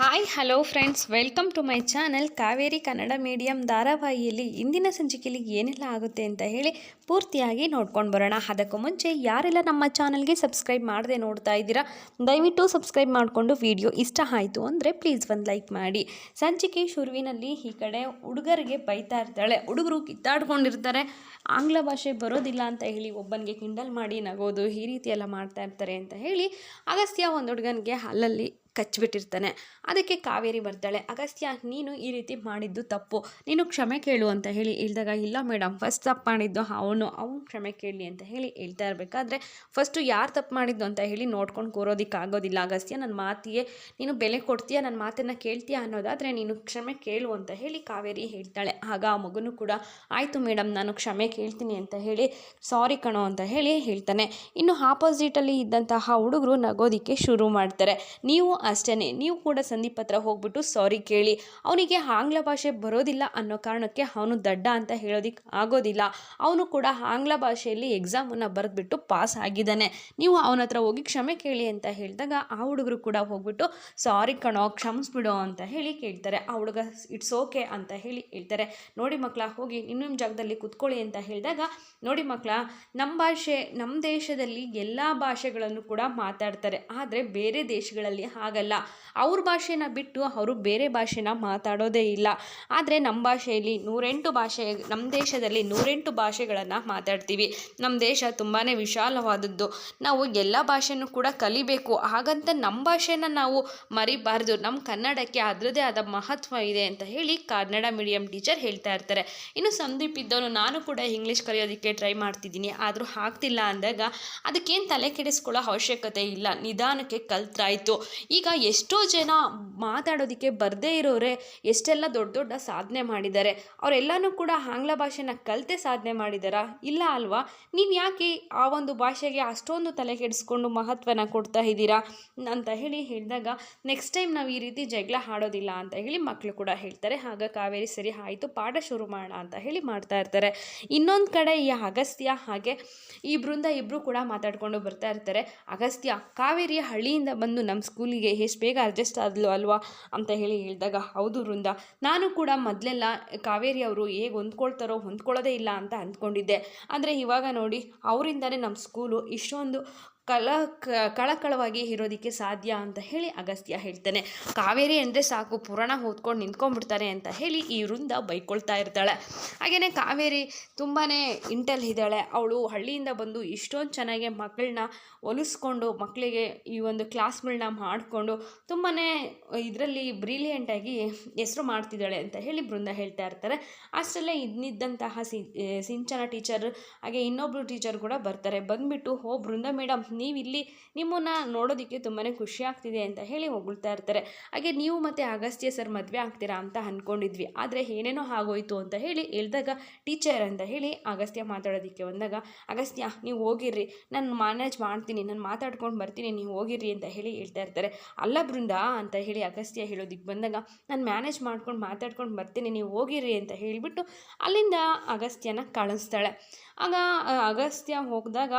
Hi hello friends welcome to my channel Kaveri Kannada medium ಧಾರಾವಾಹಿಯಲ್ಲಿ ಇಂದಿನ ಸಂಚಿಕೆಯಲ್ಲಿ ಏನೆಲ್ಲ ಆಗುತ್ತೆ ಅಂತ ಹೇಳಿ ಪೂರ್ತಿಯಾಗಿ ನೋಡ್ಕೊಂಡು ಬರೋಣ. ಅದಕ್ಕೂ ಮುಂಚೆ ಯಾರೆಲ್ಲ ನಮ್ಮ ಚಾನಲ್ಗೆ ಸಬ್ಸ್ಕ್ರೈಬ್ ಮಾಡದೆ ನೋಡ್ತಾ ಇದ್ದೀರಾ, ದಯವಿಟ್ಟು ಸಬ್ಸ್ಕ್ರೈಬ್ ಮಾಡಿಕೊಂಡು ವಿಡಿಯೋ ಇಷ್ಟ ಆಯಿತು ಅಂದರೆ ಪ್ಲೀಸ್ ಒಂದು ಲೈಕ್ ಮಾಡಿ. ಸಂಚಿಕೆ ಶುರುವಿನಲ್ಲಿ ಈ ಕಡೆ ಹುಡುಗರಿಗೆ ಬೈತಾ ಇರ್ತಾಳೆ. ಹುಡುಗರು ಕಿತ್ತಾಡ್ಕೊಂಡಿರ್ತಾರೆ. ಆಂಗ್ಲ ಭಾಷೆ ಬರೋದಿಲ್ಲ ಅಂತ ಹೇಳಿ ಒಬ್ಬನಿಗೆ ಕಿಂಡಲ್ ಮಾಡಿ ನಗೋದು ಈ ರೀತಿ ಎಲ್ಲ ಮಾಡ್ತಾ ಇರ್ತಾರೆ ಅಂತ ಹೇಳಿ ಅಗಸ್ತ್ಯ ಒಂದು ಹುಡುಗನಿಗೆ ಅಲ್ಲಲ್ಲಿ ಕಚ್ಚಿಬಿಟ್ಟಿರ್ತಾನೆ. ಅದಕ್ಕೆ ಕಾವೇರಿ ಬರ್ತಾಳೆ, ಅಗಸ್ತ್ಯ, ನೀನು ಈ ರೀತಿ ಮಾಡಿದ್ದು ತಪ್ಪು. ನೀನು ಕ್ಷಮೆ ಕೇಳು ಅಂತ ಹೇಳಿ ಹೇಳಿದಾಗ, ಇಲ್ಲ ಮೇಡಮ್ ಫಸ್ಟ್ ತಪ್ಪು ಮಾಡಿದ್ದು ಅವನು ಅವನು ಕ್ಷಮೆ ಕೇಳಲಿ ಅಂತ ಹೇಳಿ ಹೇಳ್ತಾ ಇರಬೇಕಾದ್ರೆ ಫಸ್ಟು ಯಾರು ತಪ್ಪು ಮಾಡಿದ್ದು ಅಂತ ಹೇಳಿ ನೋಡ್ಕೊಂಡು ಕೂರೋದಕ್ಕೆ ಆಗೋದಿಲ್ಲ. ಅಗಸ್ತ್ಯ ನನ್ನ ಮಾತಿಗೆ, ನೀನು ಬೆಲೆ ಕೊಡ್ತೀಯ? ನನ್ನ ಮಾತನ್ನು ಕೇಳ್ತೀಯ? ಅನ್ನೋದಾದರೆ, ನೀನು ಕ್ಷಮೆ ಕೇಳು ಅಂತ ಹೇಳಿ ಕಾವೇರಿ ಹೇಳ್ತಾಳೆ. ಆಗ ಆ ಮಗನೂ ಕೂಡ, ಆಯಿತು ಮೇಡಮ್ ನಾನು ಕ್ಷಮೆ ಕೇಳ್ತೀನಿ ಅಂತ ಹೇಳಿ, ಸಾರಿ ಕಣೋ ಅಂತ ಹೇಳಿ ಹೇಳ್ತಾನೆ. ಇನ್ನು ಆಪೋಸಿಟಲ್ಲಿ ಇದ್ದಂತಹ ಹುಡುಗರು ನಗೋದಿಕ್ಕೆ ಶುರು ಮಾಡ್ತಾರೆ. ನೀವು ಅಷ್ಟೇ ನೀವು ಕೂಡ ಸಂದೀಪ್ ಹತ್ರ ಹೋಗ್ಬಿಟ್ಟು ಸಾರಿ ಕೇಳಿ. ಅವನಿಗೆ ಆಂಗ್ಲ ಭಾಷೆ ಬರೋದಿಲ್ಲ ಅನ್ನೋ ಕಾರಣಕ್ಕೆ ಅವನು ದಡ್ಡ ಅಂತ ಹೇಳೋದಿಕ್ಕೆ ಆಗೋದಿಲ್ಲ. ಅವನು ಕೂಡ ಆಂಗ್ಲ ಭಾಷೆಯಲ್ಲಿ ಎಕ್ಸಾಮನ್ನು ಬರೆದ್ಬಿಟ್ಟು ಪಾಸ್ ಆಗಿದ್ದಾನೆ. ನೀವು ಅವನ ಹತ್ರ ಹೋಗಿ ಕ್ಷಮೆ ಕೇಳಿ ಅಂತ ಹೇಳಿದಾಗ ಆ ಹುಡುಗರು ಕೂಡ ಹೋಗ್ಬಿಟ್ಟು ಸಾರಿ ಕಣೋ, ಕ್ಷಮಿಸ್ಬಿಡೋ ಅಂತ ಹೇಳಿ ಕೇಳ್ತಾರೆ. ಆ ಹುಡುಗ ಇಟ್ಸ್ ಓಕೆ ಅಂತ ಹೇಳಿ ಹೇಳ್ತಾರೆ. ನೋಡಿ ಮಕ್ಕಳ ಹೋಗಿ ನಿಮ್ಮ ಜಾಗದಲ್ಲಿ ಕುತ್ಕೊಳ್ಳಿ ಅಂತ ಹೇಳಿದಾಗ, ನೋಡಿ ಮಕ್ಕಳ ನಮ್ಮ ಭಾಷೆ ನಮ್ಮ ದೇಶದಲ್ಲಿ ಎಲ್ಲ ಭಾಷೆಗಳನ್ನು ಕೂಡ ಮಾತಾಡ್ತಾರೆ. ಆದರೆ ಬೇರೆ ದೇಶಗಳಲ್ಲಿ ಹಾಗಲ್ಲ. ಅವ್ರ ಭಾಷೆನ ಬಿಟ್ಟು ಅವರು ಬೇರೆ ಭಾಷೆನ ಮಾತಾಡೋದೇ ಇಲ್ಲ. ಆದರೆ ನಮ್ಮ ಭಾಷೆಯಲ್ಲಿ ನೂರೆಂಟು ಭಾಷೆ ನಮ್ಮ ದೇಶದಲ್ಲಿ ನೂರೆಂಟು ಭಾಷೆಗಳನ್ನು ಮಾತಾಡ್ತೀವಿ. ನಮ್ಮ ದೇಶ ತುಂಬಾ ವಿಶಾಲವಾದದ್ದು. ನಾವು ಎಲ್ಲ ಭಾಷೆನೂ ಕೂಡ ಕಲಿಬೇಕು. ಹಾಗಂತ ನಮ್ಮ ಭಾಷೆನ ನಾವು ಮರಿಬಾರ್ದು. ನಮ್ಮ ಕನ್ನಡಕ್ಕೆ ಅದರದೇ ಆದ ಮಹತ್ವ ಇದೆ ಅಂತ ಹೇಳಿ ಕನ್ನಡ ಮೀಡಿಯಂ ಟೀಚರ್ ಹೇಳ್ತಾ ಇರ್ತಾರೆ. ಇನ್ನು ಸಂದೀಪ್ ಇದ್ದವನು ನಾನು ಕೂಡ ಇಂಗ್ಲೀಷ್ ಕಲಿಯೋದಕ್ಕೆ ಟ್ರೈ ಮಾಡ್ತಿದ್ದೀನಿ. ಆದರೂ ಆಗ್ತಿಲ್ಲ ಅಂದಾಗ ಅದಕ್ಕೇನು ತಲೆ ಕೆಡಿಸ್ಕೊಳ್ಳೋ ಅವಶ್ಯಕತೆ ಇಲ್ಲ. ನಿಧಾನಕ್ಕೆ ಕಲ್ತ್ರಾಯ್ತು. ಈಗ ಎಷ್ಟೋ ಜನ ಮಾತಾಡೋದಕ್ಕೆ ಬರದೇ ಇರೋರೆ, ಎಷ್ಟೆಲ್ಲ ದೊಡ್ಡ ದೊಡ್ಡ ಸಾಧನೆ ಮಾಡಿದ್ದಾರೆ. ಅವರೆಲ್ಲನೂ ಕೂಡ ಆಂಗ್ಲ ಭಾಷೆನ ಕಲಿತೆ ಸಾಧನೆ ಮಾಡಿದಾರಾ? ಇಲ್ಲ ಅಲ್ವಾ? ನೀವು ಯಾಕೆ ಆ ಒಂದು ಭಾಷೆಗೆ ಅಷ್ಟೊಂದು ತಲೆ ಕೆಡಿಸ್ಕೊಂಡು ಮಹತ್ವನ ಕೊಡ್ತಾ ಇದ್ದೀರಾ? ಅಂತ ಹೇಳಿ ಹೇಳಿದಾಗ, ನೆಕ್ಸ್ಟ್ ಟೈಮ್ ನಾವು ಈ ರೀತಿ ಜಗಳ ಆಡೋದಿಲ್ಲ ಅಂತ ಹೇಳಿ ಮಕ್ಕಳು ಕೂಡ ಹೇಳ್ತಾರೆ. ಆಗ ಕಾವೇರಿ ಸರಿ ಆಯಿತು, ಪಾಠ ಶುರು ಮಾಡೋಣ ಅಂತ ಹೇಳಿ ಮಾಡ್ತಾ ಇರ್ತಾರೆ. ಇನ್ನೊಂದು ಕಡೆ ಈ ಅಗಸ್ತ್ಯ ಹಾಗೆ ಈ ಬೃಂದ ಇಬ್ಬರು ಕೂಡ ಮಾತಾಡ್ಕೊಂಡು ಬರ್ತಾ ಇರ್ತಾರೆ. ಅಗಸ್ತ್ಯ ಕಾವೇರಿ ಹಳ್ಳಿಯಿಂದ ಬಂದು ನಮ್ಮ ಸ್ಕೂಲಿಗೆ ಎಷ್ಟು ಬೇಗ ಅಡ್ಜಸ್ಟ್ ಆದ್ಲು ಅಲ್ವಾ ಅಂತ ಹೇಳಿ ಹೇಳಿದಾಗ, ಹೌದು ವೃಂದ, ನಾನು ಕೂಡ ಮೊದಲೆಲ್ಲ ಕಾವೇರಿ ಅವರು ಹೇಗೆ ಹೊಂದ್ಕೊಳ್ತಾರೋ ಹೊಂದ್ಕೊಳ್ಳೋದೇ ಇಲ್ಲ ಅಂತ ಅಂದ್ಕೊಂಡಿದ್ದೆ. ಆದರೆ ಇವಾಗ ನೋಡಿ, ಅವರಿಂದನೇ ನಮ್ಮ ಸ್ಕೂಲು ಇಷ್ಟೊಂದು ಕಲ ಕಳಕಳವಾಗಿ ಇರೋದಕ್ಕೆ ಸಾಧ್ಯ ಅಂತ ಹೇಳಿ ಅಗಸ್ತ್ಯ ಹೇಳ್ತಾನೆ. ಕಾವೇರಿ ಅಂದರೆ ಸಾಕು, ಪುರಾಣ ಓದ್ಕೊಂಡು ನಿಂತ್ಕೊಂಡ್ಬಿಡ್ತಾರೆ ಅಂತ ಹೇಳಿ ಈ ವೃಂದ ಬೈಕೊಳ್ತಾ ಇರ್ತಾಳೆ. ಹಾಗೆಯೇ ಕಾವೇರಿ ತುಂಬಾ ಇಂಟಲ್ ಇದ್ದಾಳೆ. ಅವಳು ಹಳ್ಳಿಯಿಂದ ಬಂದು ಇಷ್ಟೊಂದು ಚೆನ್ನಾಗಿ ಮಕ್ಕಳನ್ನ ಒಲಿಸ್ಕೊಂಡು ಮಕ್ಕಳಿಗೆ ಈ ಒಂದು ಕ್ಲಾಸ್ಗಳನ್ನ ಮಾಡಿಕೊಂಡು ತುಂಬಾ ಇದರಲ್ಲಿ ಬ್ರಿಲಿಯಂಟಾಗಿ ಹೆಸರು ಮಾಡ್ತಿದ್ದಾಳೆ ಅಂತ ಹೇಳಿ ಬೃಂದ ಹೇಳ್ತಾ ಇರ್ತಾರೆ. ಅಷ್ಟರಲ್ಲೇ ಇದ್ದಂತಹ ಸಿ ಸಿಂಚನ ಟೀಚರ್ ಹಾಗೆ ಇನ್ನೊಬ್ಬರು ಟೀಚರ್ ಕೂಡ ಬರ್ತಾರೆ. ಬಂದುಬಿಟ್ಟು ಹೋ ಬೃಂದ ಮೇಡಮ್ ನೀವು ಇಲ್ಲಿ ನಿಮ್ಮನ್ನು ನೋಡೋದಕ್ಕೆ ತುಂಬಾ ಖುಷಿ ಆಗ್ತಿದೆ ಅಂತ ಹೇಳಿ ಹೊಗಳ್ತಾ ಇರ್ತಾರೆ. ಹಾಗೆ ನೀವು ಮತ್ತು ಅಗಸ್ತ್ಯ ಸರ್ ಮದುವೆ ಆಗ್ತೀರಾ ಅಂತ ಅಂದ್ಕೊಂಡಿದ್ವಿ ಆದರೆ ಏನೇನೋ ಆಗೋಯ್ತು ಅಂತ ಹೇಳಿ ಹೇಳಿದಾಗ ಟೀಚರ್ ಅಂತ ಹೇಳಿ ಅಗಸ್ತ್ಯ ಮಾತಾಡೋದಕ್ಕೆ ಬಂದಾಗ ಅಗಸ್ತ್ಯ ನೀವು ಹೋಗಿರ್ರಿ. ನಾನು ಮ್ಯಾನೇಜ್ ಮಾಡ್ತೀನಿ. ನಾನು ಮಾತಾಡ್ಕೊಂಡು ಬರ್ತೀನಿ. ನೀವು ಹೋಗಿರ್ರಿ ಅಂತ ಹೇಳಿ ಹೇಳ್ತಾ ಇರ್ತಾರೆ. ಅಲ್ಲ ಬೃಂದ, ಅಂತ ಹೇಳಿ ಅಗಸ್ತ್ಯ ಹೇಳೋದಕ್ಕೆ ಬಂದಾಗ, ನಾನು ಮ್ಯಾನೇಜ್ ಮಾಡ್ಕೊಂಡು ಮಾತಾಡ್ಕೊಂಡು ಬರ್ತೀನಿ. ನೀವು ಹೋಗಿರ್ರಿ ಅಂತ ಹೇಳಿಬಿಟ್ಟು ಅಲ್ಲಿಂದ ಅಗಸ್ತ್ಯನ ಕಳಿಸ್ತಾಳೆ. ಆಗ ಅಗಸ್ತ್ಯ ಹೋಗಿದಾಗ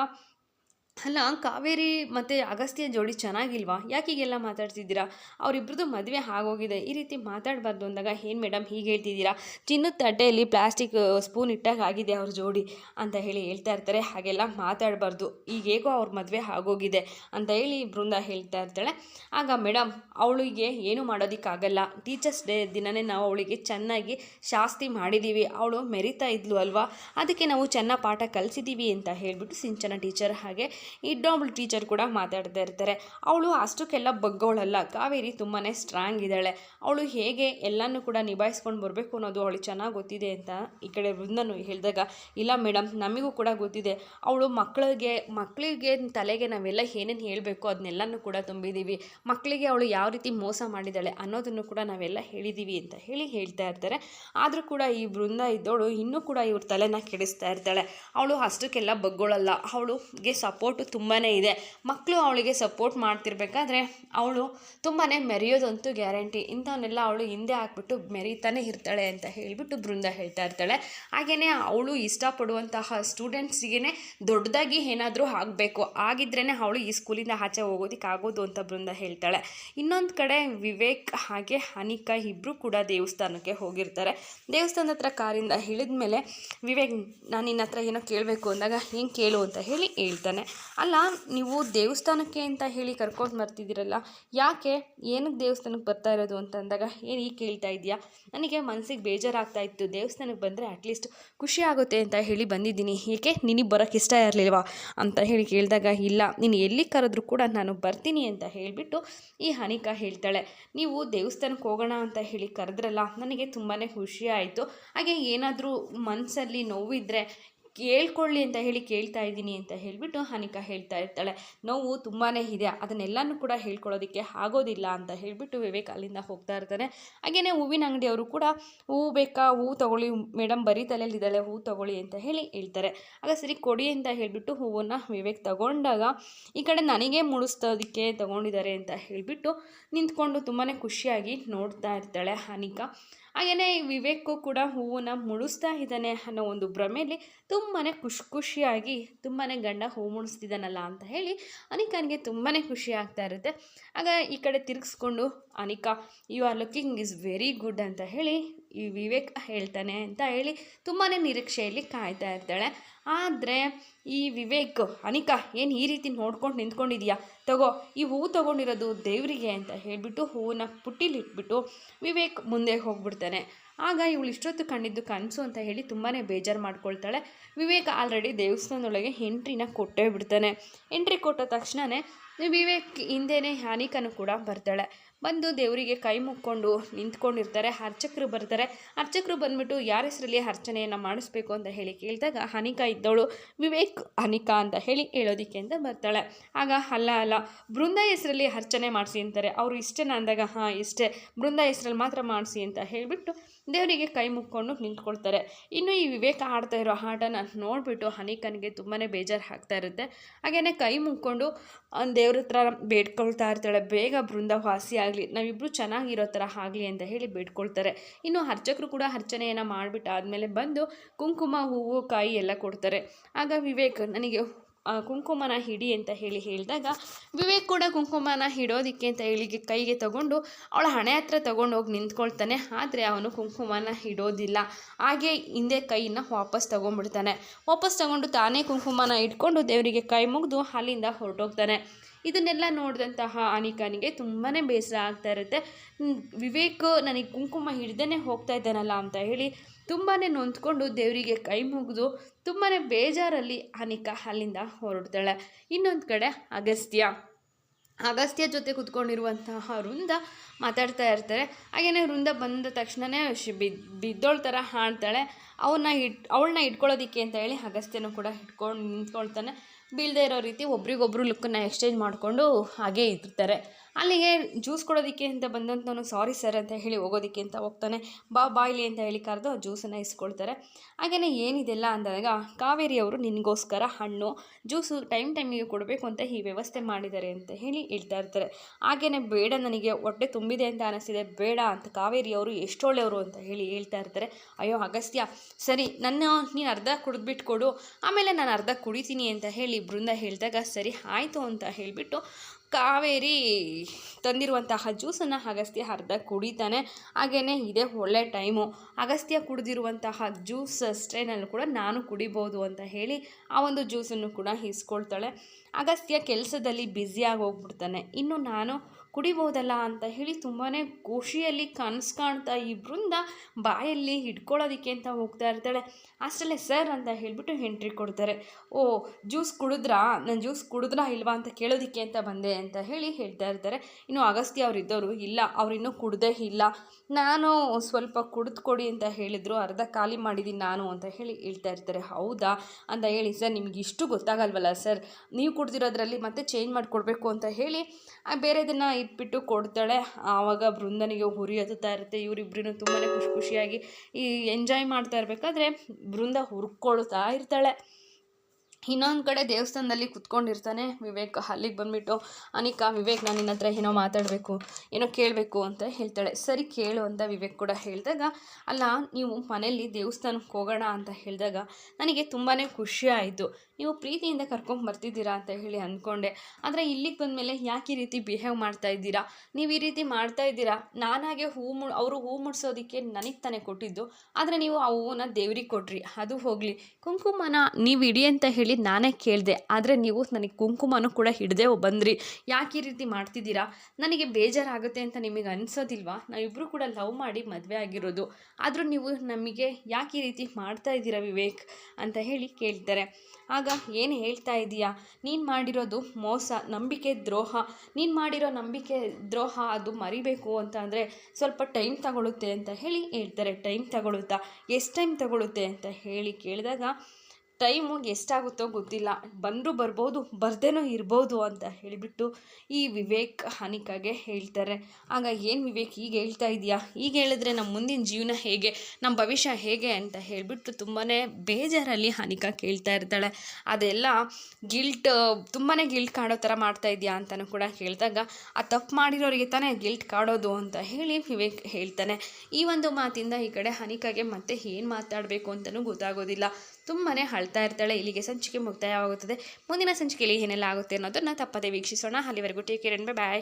ಅಲ್ಲ, ಕಾವೇರಿ ಮತ್ತು ಅಗಸ್ತ್ಯ ಜೋಡಿ ಚೆನ್ನಾಗಿಲ್ವಾ? ಯಾಕೆ ಹೀಗೆಲ್ಲ ಮಾತಾಡ್ತಿದ್ದೀರಾ? ಅವರಿಬ್ರದ್ದು ಮದುವೆ ಆಗೋಗಿದೆ. ಈ ರೀತಿ ಮಾತಾಡಬಾರ್ದು ಅಂದಾಗ ಏನು ಮೇಡಮ್ ಹೀಗೆ ಹೇಳ್ತಿದ್ದೀರಾ? ಚಿನ್ನದ ತಟ್ಟೆಯಲ್ಲಿ ಪ್ಲಾಸ್ಟಿಕ್ ಸ್ಪೂನ್ ಇಟ್ಟಾಗ ಆಗಿದೆ ಅವ್ರ ಜೋಡಿ ಅಂತ ಹೇಳಿ ಹೇಳ್ತಾ ಇರ್ತಾರೆ. ಹಾಗೆಲ್ಲ ಮಾತಾಡಬಾರ್ದು. ಈಗ ಹೇಗೋ ಅವ್ರ ಮದುವೆ ಆಗೋಗಿದೆ ಅಂತ ಹೇಳಿ ಬೃಂದ ಹೇಳ್ತಾ ಇರ್ತಾಳೆ. ಆಗ ಮೇಡಮ್, ಅವಳಿಗೆ ಏನು ಮಾಡೋದಕ್ಕಾಗಲ್ಲ. ಟೀಚರ್ಸ್ ಡೇ ದಿನನೇ ನಾವು ಅವಳಿಗೆ ಚೆನ್ನಾಗಿ ಶಾಸ್ತಿ ಮಾಡಿದ್ದೀವಿ ಅವಳು ಮೆರಿತಾ ಇದ್ಲು ಅಲ್ವಾ? ಅದಕ್ಕೆ ನಾವು ಚೆನ್ನಾಗಿ ಪಾಠ ಕಲಿಸಿದ್ದೀವಿ ಅಂತ ಹೇಳಿಬಿಟ್ಟು ಸಿಂಚನ ಟೀಚರ್ ಹಾಗೆ ಇನ್ನೊಬ್ಳು ಟೀಚರ್ ಕೂಡ ಮಾತಾಡ್ತಾ ಇರ್ತಾರೆ. ಅವಳು ಅಷ್ಟಕ್ಕೆಲ್ಲ ಬಗ್ಗೋಳಲ್ಲ. ಕಾವೇರಿ ತುಂಬಾ ಸ್ಟ್ರಾಂಗ್ ಇದ್ದಾಳೆ. ಅವಳು ಹೇಗೆ ಎಲ್ಲನೂ ಕೂಡ ನಿಭಾಯಿಸ್ಕೊಂಡು ಬರಬೇಕು ಅನ್ನೋದು ಅವಳಿಗೆ ಚೆನ್ನಾಗಿ ಗೊತ್ತಿದೆ ಅಂತ ಈ ಕಡೆ ವೃಂದನು ಹೇಳಿದಾಗ, ಇಲ್ಲ ಮೇಡಮ್ ನಮಗೂ ಕೂಡ ಗೊತ್ತಿದೆ. ಅವಳು ಮಕ್ಕಳಿಗೆ ಮಕ್ಕಳಿಗೆ ತಲೆಗೆ ನಾವೆಲ್ಲ ಏನೇನು ಹೇಳಬೇಕು ಅದನ್ನೆಲ್ಲನೂ ಕೂಡ ತುಂಬಿದ್ದೀವಿ ಮಕ್ಕಳಿಗೆ ಅವಳು ಯಾವ ರೀತಿ ಮೋಸ ಮಾಡಿದ್ದಾಳೆ ಅನ್ನೋದನ್ನು ಕೂಡ ನಾವೆಲ್ಲ ಹೇಳಿದ್ದೀವಿ ಅಂತ ಹೇಳಿ ಹೇಳ್ತಾ ಇರ್ತಾರೆ. ಆದರೂ ಕೂಡ ಈ ವೃಂದ ಇದ್ದವಳು ಇನ್ನೂ ಕೂಡ ಇವ್ರ ತಲೆನ ಕೆಡಿಸ್ತಾ ಇರ್ತಾಳೆ. ಅವಳು ಅಷ್ಟಕ್ಕೆಲ್ಲ ಬಗ್ಗೋಳಲ್ಲ. ಅವಳುಗೆ ಸಪೋರ್ಟ್ ಸಪೋರ್ಟು ತುಂಬಾ ಇದೆ. ಮಕ್ಕಳು ಅವಳಿಗೆ ಸಪೋರ್ಟ್ ಮಾಡ್ತಿರ್ಬೇಕಾದ್ರೆ ಅವಳು ತುಂಬಾ ಮೆರೆಯೋದಂತೂ ಗ್ಯಾರಂಟಿ. ಇಂಥವನ್ನೆಲ್ಲ ಅವಳು ಹಿಂದೆ ಹಾಕ್ಬಿಟ್ಟು ಮೆರೀತಾನೆ ಇರ್ತಾಳೆ ಅಂತ ಹೇಳಿಬಿಟ್ಟು ಬೃಂದ ಹೇಳ್ತಾ ಇರ್ತಾಳೆ. ಹಾಗೆಯೇ ಅವಳು ಇಷ್ಟಪಡುವಂತಹ ಸ್ಟೂಡೆಂಟ್ಸಿಗೆ ದೊಡ್ಡದಾಗಿ ಏನಾದರೂ ಆಗಬೇಕು. ಆಗಿದ್ರೇ ಅವಳು ಈ ಸ್ಕೂಲಿಂದ ಆಚೆ ಹೋಗೋದಕ್ಕೆ ಆಗೋದು ಅಂತ ಬೃಂದ ಹೇಳ್ತಾಳೆ. ಇನ್ನೊಂದು ಕಡೆ ವಿವೇಕ್ ಹಾಗೆ ಅನಿಕಾ ಇಬ್ಬರು ಕೂಡ ದೇವಸ್ಥಾನಕ್ಕೆ ಹೋಗಿರ್ತಾರೆ. ದೇವಸ್ಥಾನದ ಹತ್ರ ಕಾರಿಂದ ಇಳಿದ ಮೇಲೆ ವಿವೇಕ್, ನಾನು ನಿನ್ನ ಹತ್ರ ಏನೋ ಕೇಳಬೇಕು ಅಂದಾಗ ಏನು ಕೇಳು ಅಂತ ಹೇಳಿ ಹೇಳ್ತಾನೆ. ಅಲ್ಲ, ನೀವು ದೇವಸ್ಥಾನಕ್ಕೆ ಅಂತ ಹೇಳಿ ಕರ್ಕೊಂಡು ಬರ್ತಿದ್ದೀರಲ್ಲ, ಯಾಕೆ ಏನಕ್ಕೆ ದೇವಸ್ಥಾನಕ್ಕೆ ಬರ್ತಾ ಇರೋದು ಅಂತ ಅಂದಾಗ ಏನು ಈಗ ಕೇಳ್ತಾ ಇದೆಯಾ ನನಗೆ ಮನಸ್ಸಿಗೆ ಬೇಜಾರಾಗ್ತಾ ಇತ್ತು. ದೇವಸ್ಥಾನಕ್ಕೆ ಬಂದರೆ ಅಟ್ಲೀಸ್ಟ್ ಖುಷಿ ಆಗುತ್ತೆ ಅಂತ ಹೇಳಿ ಬಂದಿದ್ದೀನಿ. ಏಕೆ? ನಿನಗೆ ಬರೋಕ್ಕೆ ಇಷ್ಟ ಇರಲಿಲ್ವಾ? ಅಂತ ಹೇಳಿ ಕೇಳಿದಾಗ, ಇಲ್ಲ, ನೀನು ಎಲ್ಲಿ ಕರೆದ್ರೂ ಕೂಡ ನಾನು ಬರ್ತೀನಿ ಅಂತ ಹೇಳಿಬಿಟ್ಟು ಈ ಹನಿಕಾ ಹೇಳ್ತಾಳೆ. ನೀವು ದೇವಸ್ಥಾನಕ್ಕೆ ಹೋಗೋಣ ಅಂತ ಹೇಳಿ ಕರೆದ್ರಲ್ಲ, ನನಗೆ ತುಂಬಾ ಖುಷಿ ಆಯಿತು. ಹಾಗೆ ಏನಾದರೂ ಮನಸ್ಸಲ್ಲಿ ನೋವಿದ್ದರೆ ಕೇಳ್ಕೊಳ್ಳಿ ಅಂತ ಹೇಳಿ ಕೇಳ್ತಾ ಇದ್ದೀನಿ ಅಂತ ಹೇಳಿಬಿಟ್ಟು ಹನಿಕಾ ಹೇಳ್ತಾ ಇರ್ತಾಳೆ. ನೋವು ತುಂಬಾ ಇದೆ, ಅದನ್ನೆಲ್ಲನೂ ಕೂಡ ಹೇಳ್ಕೊಳ್ಳೋದಕ್ಕೆ ಆಗೋದಿಲ್ಲ ಅಂತ ಹೇಳಿಬಿಟ್ಟು ವಿವೇಕ್ ಅಲ್ಲಿಂದ ಹೋಗ್ತಾ ಇರ್ತಾನೆ. ಹಾಗೆಯೇ ಹೂವಿನ ಅಂಗಡಿಯವರು ಕೂಡ ಹೂವು ಬೇಕಾ? ಹೂವು ತೊಗೊಳ್ಳಿ ಮೇಡಮ್ ಬರೀ ತಲೆಯಲ್ಲಿದ್ದಾಳೆ ಹೂವು ತೊಗೊಳ್ಳಿ ಅಂತ ಹೇಳಿ ಹೇಳ್ತಾರೆ. ಆಗ ಸರಿ ಕೊಡಿ ಅಂತ ಹೇಳಿಬಿಟ್ಟು ಹೂವನ್ನು ವಿವೇಕ್ ತಗೊಂಡಾಗ, ಈ ಕಡೆ ನನಗೆ ಮುಡಿಸ್ತೋದಕ್ಕೆ ತಗೊಂಡಿದ್ದಾರೆ ಅಂತ ಹೇಳಿಬಿಟ್ಟು ನಿಂತ್ಕೊಂಡು ತುಂಬಾ ಖುಷಿಯಾಗಿ ನೋಡ್ತಾ ಇರ್ತಾಳೆ ಅನಿಕಾ ಹಾಗೆಯೇ ವಿವೇಕು ಕೂಡ ಹೂವನ್ನ ಮುಳುಸ್ತಾ ಇದ್ದಾನೆ ಅನ್ನೋ ಒಂದು ಭ್ರಮೆಯಲ್ಲಿ ತುಂಬಾ ಖುಷಿ ಖುಷಿಯಾಗಿ ತುಂಬಾ ಗಂಡ ಹೂ ಮುಡಿಸ್ತಿದ್ದಾನಲ್ಲ ಅಂತ ಹೇಳಿ ಅನಿಕಾನಿಗೆ ತುಂಬಾ ಖುಷಿ ಆಗ್ತಾ ಇರುತ್ತೆ. ಆಗ ಈ ಕಡೆ ತಿರುಗಿಸ್ಕೊಂಡು Anika you are looking is very good ಅಂತ ಹೇಳಿ ಈ ವಿವೇಕ್ ಹೇಳ್ತಾನೆ ಅಂತ ಹೇಳಿ ತುಂಬಾ ನಿರೀಕ್ಷೆಯಲ್ಲಿ ಕಾಯ್ತಾ ಇರ್ತಾಳೆ. ಆದರೆ ಈ ವಿವೇಕ್, ಅನಿಕಾ, ಏನು ಈ ರೀತಿ ನೋಡ್ಕೊಂಡು ನಿಂತ್ಕೊಂಡಿದ್ಯಾ? ತಗೋ, ಈ ಹೂವು ತೊಗೊಂಡಿರೋದು ದೇವರಿಗೆ ಅಂತ ಹೇಳಿಬಿಟ್ಟು ಹೂವನ್ನ ಪುಟ್ಟಿಲಿಟ್ಬಿಟ್ಟು ವಿವೇಕ್ ಮುಂದೆ ಹೋಗ್ಬಿಡ್ತಾನೆ. ಆಗ ಇವಳು ಇಷ್ಟೊತ್ತು ಕಂಡಿದ್ದು ಕನಸು ಅಂತ ಹೇಳಿ ತುಂಬಾ ಬೇಜಾರು ಮಾಡ್ಕೊಳ್ತಾಳೆ. ವಿವೇಕ್ ಆಲ್ರೆಡಿ ದೇವಸ್ಥಾನದೊಳಗೆ ಎಂಟ್ರಿನ ಕೊಟ್ಟೇ ಬಿಡ್ತಾನೆ. ಎಂಟ್ರಿ ಕೊಟ್ಟ ತಕ್ಷಣವೇ ವಿವೇಕ್ ಹಿಂದೆನೇ ಅನಿಕನು ಕೂಡ ಬರ್ತಾಳೆ. ಬಂದು ದೇವರಿಗೆ ಕೈ ಮುಕ್ಕೊಂಡು ನಿಂತ್ಕೊಂಡಿರ್ತಾರೆ. ಅರ್ಚಕರು ಬರ್ತಾರೆ. ಅರ್ಚಕರು ಬಂದ್ಬಿಟ್ಟು ಯಾರ ಹೆಸರಲ್ಲಿ ಅರ್ಚನೆಯನ್ನು ಮಾಡಿಸ್ಬೇಕು ಅಂತ ಹೇಳಿ ಕೇಳಿದಾಗ ಅನಿಕಾ ಇದ್ದವಳು ವಿವೇಕ್ ಅನಿಕಾ ಅಂತ ಹೇಳಿ ಹೇಳೋದಿಕ್ಕೆ ಅಂತ ಬರ್ತಾಳೆ. ಆಗ ಅಲ್ಲ ಅಲ್ಲ, ಬೃಂದ ಹೆಸರಲ್ಲಿ ಅರ್ಚನೆ ಮಾಡಿಸಿ ಅಂತಾರೆ. ಅವರು ಇಷ್ಟೇನ ಅಂದಾಗ, ಹಾಂ, ಇಷ್ಟೇ, ಬೃಂದ ಹೆಸರಲ್ಲಿ ಮಾತ್ರ ಮಾಡಿಸಿ ಅಂತ ಹೇಳಿಬಿಟ್ಟು ದೇವರಿಗೆ ಕೈ ಮುಕ್ಕೊಂಡು ನಿಂತ್ಕೊಳ್ತಾರೆ. ಇನ್ನು ಈ ವಿವೇಕ ಆಡ್ತಾ ಇರೋ ಆಟನ ನೋಡಿಬಿಟ್ಟು ಅನಿಕನಿಗೆ ತುಂಬಾ ಬೇಜಾರು ಆಗ್ತಾ ಇರುತ್ತೆ. ಹಾಗೆಯೇ ಕೈ ಮುಕ್ಕೊಂಡು ದೇವ್ರ ಹತ್ರ ಬೇಡ್ಕೊಳ್ತಾ ಇರ್ತಾಳೆ. ಬೇಗ ಬೃಂದ ವಾಸಿ ಆಗಲಿ ನಾವಿಬ್ಬರು ಚೆನ್ನಾಗಿರೋ ಥರ ಆಗಲಿ ಅಂತ ಹೇಳಿ ಬೇಡ್ಕೊಳ್ತಾರೆ. ಇನ್ನು ಅರ್ಚಕರು ಕೂಡ ಅರ್ಚನೆಯನ್ನು ಮಾಡಿಬಿಟ್ಟು ಆದಮೇಲೆ ಬಂದು ಕುಂಕುಮ, ಹೂವು, ಕಾಯಿ ಎಲ್ಲ ಕೊಡ್ತಾರೆ. ಆಗ ವಿವೇಕ್ ನನಗೆ ಕುಂಕುಮನ ಹಿಡಿ ಅಂತ ಹೇಳಿ ಹೇಳಿದಾಗ, ವಿವೇಕ್ ಕೂಡ ಕುಂಕುಮನ ಹಿಡೋದಿಕ್ಕೆ ಅಂತ ಹೇಳಿ ಕೈಗೆ ತಗೊಂಡು, ಅವಳ ಹಣೆ ಹತ್ರ ತಗೊಂಡು ಹೋಗಿ ನಿಂತ್ಕೊಳ್ತಾನೆ. ಆದರೆ ಅವನು ಕುಂಕುಮನ ಹಿಡೋದಿಲ್ಲ. ಹಾಗೆ ಹಿಂದೆ ಕೈನ ವಾಪಸ್ ತಗೊಂಡ್ಬಿಡ್ತಾನೆ. ವಾಪಸ್ ತಗೊಂಡು ತಾನೇ ಕುಂಕುಮನ ಇಟ್ಕೊಂಡು ದೇವರಿಗೆ ಕೈ ಮುಗಿದು ಅಲ್ಲಿಂದ ಹೊರಟೋಗ್ತಾನೆ. ಇದನ್ನೆಲ್ಲ ನೋಡಿದಂತಹ ಅನಿಕನಿಗೆ ತುಂಬಾ ಬೇಸರ ಆಗ್ತಾ ಇರುತ್ತೆ. ವಿವೇಕ್ ನನಗೆ ಕುಂಕುಮ ಹಿಡ್ದೇ ಹೋಗ್ತಾ ಇದ್ದಾನಲ್ಲ ಅಂತ ಹೇಳಿ ತುಂಬಾ ನೊಂದ್ಕೊಂಡು ದೇವರಿಗೆ ಕೈ ಮುಗಿದು ತುಂಬಾ ಬೇಜಾರಲ್ಲಿ ಅನಿಕಾ ಅಲ್ಲಿಂದ ಹೊರಡ್ತಾಳೆ. ಇನ್ನೊಂದು ಕಡೆ ಅಗಸ್ತ್ಯ. ಅಗಸ್ತ್ಯ ಜೊತೆ ಕುತ್ಕೊಂಡಿರುವಂತಹ ವೃಂದ ಮಾತಾಡ್ತಾ ಇರ್ತಾರೆ. ಹಾಗೆಯೇ ವೃಂದ ಬಂದ ತಕ್ಷಣವೇ ಶಿ ಬಿದ್ದು ಬಿದ್ದೋಳ ಥರ ಹಾಡ್ತಾಳೆ ಅವನ್ನ ಇಟ್ ಅವಳನ್ನ ಇಟ್ಕೊಳ್ಳೋದಿಕ್ಕೆ ಅಂತ ಹೇಳಿ ಅಗಸ್ತ್ಯನೂ ಕೂಡ ಇಟ್ಕೊಂಡು ನಿಂತ್ಕೊಳ್ತಾನೆ. ಬೀಳದೇ ಇರೋ ರೀತಿ ಒಬ್ರಿಗೊಬ್ರು ಲುಕ್ಕನ್ನು ಎಕ್ಸ್ಚೇಂಜ್ ಮಾಡಿಕೊಂಡು ಹಾಗೇ ಇರ್ತಾರೆ ಅಲ್ಲಿಗೆ ಜ್ಯೂಸ್ ಕೊಡೋದಕ್ಕೆ ಅಂತ ಬಂದಂಥವನು ಸಾರಿ ಸರ್ ಅಂತ ಹೇಳಿ ಹೋಗೋದಕ್ಕೆ ಅಂತ ಹೋಗ್ತಾನೆ. ಬಾ ಬಾಯ್ಲಿ ಅಂತ ಹೇಳಿ ಕರೆದು ಜ್ಯೂಸನ್ನು ಇಸ್ಕೊಳ್ತಾರೆ. ಹಾಗೆಯೇ ಏನಿದೆಲ್ಲ ಅಂದಾಗ ಕಾವೇರಿ ಅವರು, ನಿನಗೋಸ್ಕರ ಹಣ್ಣು ಜ್ಯೂಸು ಟೈಮ್ ಟೈಮಿಗೆ ಕೊಡಬೇಕು ಅಂತ ಈ ವ್ಯವಸ್ಥೆ ಮಾಡಿದ್ದಾರೆ ಅಂತ ಹೇಳಿ ಹೇಳ್ತಾ ಇರ್ತಾರೆ. ಹಾಗೆಯೇ ಬೇಡ ನನಗೆ, ಹೊಟ್ಟೆ ತುಂಬಿದೆ ಅಂತ ಅನಿಸಿದೆ ಬೇಡ ಅಂತ ಕಾವೇರಿ ಅವರು ಎಷ್ಟು ಒಳ್ಳೆಯವರು ಅಂತ ಹೇಳಿ ಹೇಳ್ತಾ ಇರ್ತಾರೆ. ಅಯ್ಯೋ, ಅಗಸ್ತ್ಯ, ಸರಿ, ನನ್ನ ನೀನು ಅರ್ಧ ಕುಡಿದ್ಬಿಟ್ಟು ಕೊಡು ಆಮೇಲೆ ನಾನು ಅರ್ಧ ಕುಡಿತೀನಿ ಅಂತ ಹೇಳಿ ಬೃಂದ ಹೇಳಿದಾಗ ಸರಿ ಆಯಿತು ಅಂತ ಹೇಳಿಬಿಟ್ಟು ಕಾವೇರಿ ತಂದಿರುವಂತಹ ಜ್ಯೂಸನ್ನು ಅಗಸ್ತ್ಯ ಅರ್ಧ ಕುಡಿತಾನೆ. ಹಾಗೆಯೇ ಇದೇ ಒಳ್ಳೆ ಟೈಮು. ಅಗಸ್ತ್ಯ ಕುಡಿದಿರುವಂತಹ ಜ್ಯೂಸ್ ಅಷ್ಟೇನಲ್ಲೂ ಕೂಡ ನಾನು ಕುಡಿಬೋದು ಅಂತ ಹೇಳಿ ಆ ಒಂದು ಜ್ಯೂಸನ್ನು ಕೂಡ ಇಸ್ಕೊಳ್ತಾಳೆ. ಅಗಸ್ತ್ಯ ಕೆಲಸದಲ್ಲಿ ಬ್ಯುಸಿಯಾಗಿ ಹೋಗ್ಬಿಡ್ತಾನೆ. ಇನ್ನು ನಾನು ಕುಡಿಬೋದಲ್ಲ ಅಂತ ಹೇಳಿ ತುಂಬಾ ಖುಷಿಯಲ್ಲಿ ಕನಸು ಕಾಣ್ತಾ ಬೃಂದ ಬಾಯಲ್ಲಿ ಹಿಡ್ಕೊಳ್ಳೋದಕ್ಕೆ ಅಂತ ಹೋಗ್ತಾ ಇರ್ತಾಳೆ. ಅಷ್ಟರಲ್ಲೇ ಸರ್ ಅಂತ ಹೇಳಿಬಿಟ್ಟು ಎಂಟ್ರಿ ಕೊಡ್ತಾರೆ. ಓ, ಜ್ಯೂಸ್ ಕುಡಿದ್ರಾ? ನಾನು ಜ್ಯೂಸ್ ಕುಡಿದ್ರಾ ಇಲ್ವಾ ಅಂತ ಕೇಳೋದಕ್ಕೆ ಅಂತ ಬಂದೆ ಅಂತ ಹೇಳಿ ಹೇಳ್ತಾ ಇರ್ತಾರೆ. ಇನ್ನು ಅಗಸ್ತ್ಯ ಅವ್ರು ಇದ್ದವರು ಇಲ್ಲ ಅವರಿನ್ನೂ ಕುಡ್ದೇ ಇಲ್ಲ. ನಾನು ಸ್ವಲ್ಪ ಕುಡಿದು ಕೊಡಿ ಅಂತ ಹೇಳಿದರು, ಅರ್ಧ ಖಾಲಿ ಮಾಡಿದ್ದೀನಿ ನಾನು ಅಂತ ಹೇಳಿ ಹೇಳ್ತಾ ಇರ್ತಾರೆ. ಹೌದಾ? ಅಂತ ಹೇಳಿ, ಸರ್, ನಿಮ್ಗೆ ಇಷ್ಟು ಗೊತ್ತಾಗಲ್ವಲ್ಲ ಸರ್? ನೀವು ಕುಡ್ದಿರೋದ್ರಲ್ಲಿ ಮತ್ತೆ ಚೇಂಜ್ ಮಾಡಿಕೊಡ್ಬೇಕು ಅಂತ ಹೇಳಿ ಬೇರೆದನ್ನು ಇಟ್ಬಿಟ್ಟು ಕೊಡ್ತಾಳೆ. ಆವಾಗ ಬೃಂದನಿಗೆ ಹುರಿ ಹತ್ತುತ್ತಾ ಇರುತ್ತೆ. ಇವರಿಬ್ಬರೂ ತುಂಬಾ ಖುಷಿ ಖುಷಿಯಾಗಿ ಈ ಎಂಜಾಯ್ ಮಾಡ್ತಾ ಇರಬೇಕಾದ್ರೆ ಬೃಂದ ಹುರ್ಕೊಳ್ತಾ ಇರ್ತಾಳೆ. ಇನ್ನೊಂದು ಕಡೆ ದೇವಸ್ಥಾನದಲ್ಲಿ ಕುತ್ಕೊಂಡಿರ್ತಾನೆ ವಿವೇಕ್. ಅಲ್ಲಿಗೆ ಬಂದುಬಿಟ್ಟು, ಅನಿಕಾ, ವಿವೇಕ್, ನಾನು ನಿನ್ನ ಹತ್ರ ಏನೋ ಮಾತಾಡಬೇಕು, ಏನೋ ಕೇಳಬೇಕು ಅಂತ ಹೇಳ್ತಾಳೆ. ಸರಿ, ಕೇಳು ಅಂತ ವಿವೇಕ್ ಕೂಡ ಹೇಳಿದಾಗ, ಅಲ್ಲ, ನೀವು ಮನೇಲಿ ದೇವಸ್ಥಾನಕ್ಕೆ ಹೋಗೋಣ ಅಂತ ಹೇಳಿದಾಗ ನನಗೆ ತುಂಬಾ ಖುಷಿ ಆಯಿತು. ನೀವು ಪ್ರೀತಿಯಿಂದ ಕರ್ಕೊಂಡು ಬರ್ತಿದ್ದೀರಾ ಅಂತ ಹೇಳಿ ಅಂದ್ಕೊಂಡೆ ಆದರೆ ಇಲ್ಲಿಗೆ ಬಂದಮೇಲೆ ಯಾಕೆ ಈ ರೀತಿ ಬಿಹೇವ್ ಮಾಡ್ತಾ ಇದ್ದೀರಾ? ನೀವು ಈ ರೀತಿ ಮಾಡ್ತಾ ಇದ್ದೀರಾ? ನಾನಾಗೆ ಹೂ ಮು, ಅವರು ಹೂ ಮುಡಿಸೋದಕ್ಕೆ ನನಗೆ ತಾನೇ ಕೊಟ್ಟಿದ್ದು. ಆದರೆ ನೀವು ಆ ಹೂವನ್ನ ದೇವ್ರಿಗೆ ಕೊಟ್ರಿ. ಅದು ಹೋಗಲಿ. ಕುಂಕುಮನ ನೀವು ಇಡಿ ಅಂತ ಹೇಳಿ ನಾನೇ ಕೇಳಿದೆ. ಆದರೆ ನೀವು ನನಗೆ ಕುಂಕುಮನೂ ಕೂಡ ಹಿಡದೆ ಬಂದ್ರಿ. ಯಾಕೆ ಈ ರೀತಿ ಮಾಡ್ತಿದ್ದೀರಾ? ನನಗೆ ಬೇಜಾರಾಗುತ್ತೆ ಅಂತ ನಿಮಗೆ ಅನಿಸೋದಿಲ್ವಾ? ನಾವಿಬ್ಬರು ಕೂಡ ಲವ್ ಮಾಡಿ ಮದುವೆ ಆಗಿರೋದು. ಆದರೂ ನೀವು ನಮಗೆ ಯಾಕೆ ಈ ರೀತಿ ಮಾಡ್ತಾ ಇದ್ದೀರಾ ವಿವೇಕ್? ಅಂತ ಹೇಳಿ ಕೇಳ್ತಾರೆ. ಆಗ ಏನು ಹೇಳ್ತಾ ಇದೀಯಾ ನೀನು ಮಾಡಿರೋದು ಮೋಸ, ನಂಬಿಕೆ, ದ್ರೋಹ. ನೀನು ಮಾಡಿರೋ ನಂಬಿಕೆ, ದ್ರೋಹ ಅದು ಮರಿಬೇಕು ಅಂತ ಅಂದರೆ ಸ್ವಲ್ಪ ಟೈಮ್ ತಗೊಳುತ್ತೆ ಅಂತ ಹೇಳಿ ಹೇಳ್ತಾರೆ. ಟೈಮ್ ತಗೊಳುತ್ತಾ? ಎಷ್ಟು ಟೈಮ್ ತಗೊಳುತ್ತೆ ಅಂತ ಹೇಳಿ ಕೇಳಿದಾಗ ಟೈಮು ಎಷ್ಟಾಗುತ್ತೋ ಗೊತ್ತಿಲ್ಲ. ಬಂದರೂ ಬರ್ಬೋದು, ಬರ್ದೇನೋ ಇರ್ಬೋದು ಅಂತ ಹೇಳಿಬಿಟ್ಟು ಈ ವಿವೇಕ್ ಹನಿಕಾಗೆ ಹೇಳ್ತಾರೆ. ಆಗ ಏನು ವಿವೇಕ್ ಈಗ ಹೇಳ್ತಾ ಇದೆಯಾ ಈಗ ಹೇಳಿದ್ರೆ ನಮ್ಮ ಮುಂದಿನ ಜೀವನ ಹೇಗೆ ನಮ್ಮ ಭವಿಷ್ಯ ಹೇಗೆ ಅಂತ ಹೇಳಿಬಿಟ್ಟು ತುಂಬಾ ಬೇಜಾರಲ್ಲಿ ಹನಿಕಾ ಕೇಳ್ತಾ ಇರ್ತಾಳೆ. ಅದೆಲ್ಲ ಗಿಲ್ಟ್ ತುಂಬಾ ಗಿಲ್ಟ್ ಕಾಡೋ ಥರ ಮಾಡ್ತಾ ಇದೆಯಾ ಅಂತಲೂ ಕೂಡ ಕೇಳಿದಾಗ, ಆ ತಪ್ಪು ಮಾಡಿರೋರಿಗೆ ತಾನೇ ಗಿಲ್ಟ್ ಕಾಡೋದು ಅಂತ ಹೇಳಿ ವಿವೇಕ್ ಹೇಳ್ತಾನೆ. ಈ ಒಂದು ಮಾತಿಂದ ಈ ಕಡೆ ಹನಿಕಾಗೆ ಮತ್ತೆ ಏನು ಮಾತಾಡಬೇಕು ಅಂತಲೂ ಗೊತ್ತಾಗೋದಿಲ್ಲ. ತುಂಬಾ ಅಳ್ತಾ ಇರ್ತಾಳೆ. ಇಲ್ಲಿಗೆ ಸಂಚಿಕೆ ಮುಕ್ತಾಯವಾಗುತ್ತದೆ. ಮುಂದಿನ ಸಂಚಿಕೆಯಲ್ಲಿ ಏನೆಲ್ಲ ಆಗುತ್ತೆ ಅನ್ನೋದನ್ನು ತಪ್ಪದೆ ವೀಕ್ಷಿಸೋಣ. ಅಲ್ಲಿವರೆಗೂ ಟೇಕ್ ಕೇರ್ ಬಾಯ್